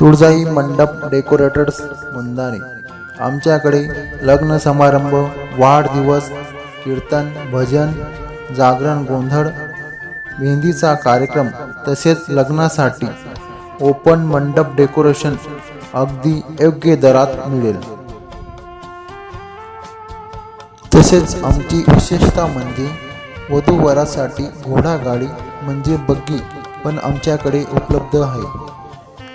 तुळजाई मंडप डेकोरेटर्स मुंदाने. आमच्याकडे लग्न समारंभ वाढदिवस कीर्तन भजन जागरण गोंधळ मेहंदीचा कार्यक्रम तसेच लग्नासाठी ओपन मंडप डेकोरेशन अगदी योग्य दरात मिळेल. तसेच आमची विशेषता म्हणजे वधूवरासाठी घोडागाडी म्हणजे बग्गी पण आमच्याकडे उपलब्ध आहे.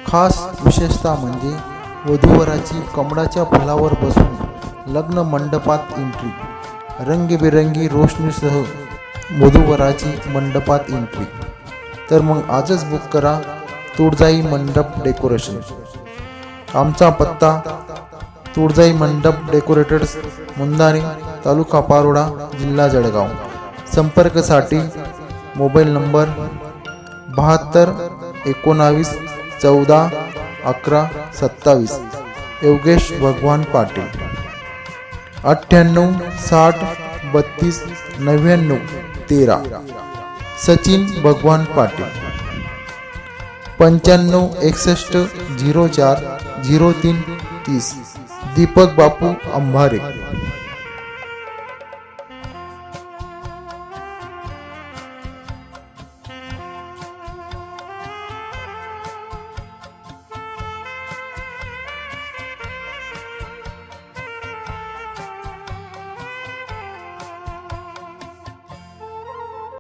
खास विशेषता म्हणजे वधूवराची कमळाच्या फुलावर बसून लग्न मंडपात एंट्री रंगीबेरंगी रोशनीसह वधूवराची मंडपात एंट्री तर मग आजच बुक करा तुळजाई मंडप डेकोरेशन आमचा पत्ता तुळजाई मंडप डेकोरेटर्स मुंदाने तालुका पारोडा जिल्हा जळगाव. संपर्कसाठी मोबाईल नंबर बहात्तर एकोणावीस चौदा अकरा सत्तावीस. योगेश भगवान पाटील. अठ्ठ्याण्णव साठ बत्तीस नव्याण्णव तेरा. सचिन भगवान पाटील. पंच्याण्णव एकसष्ट झिरो चार झिरो तीन तीस. दीपक बापू अंभारे.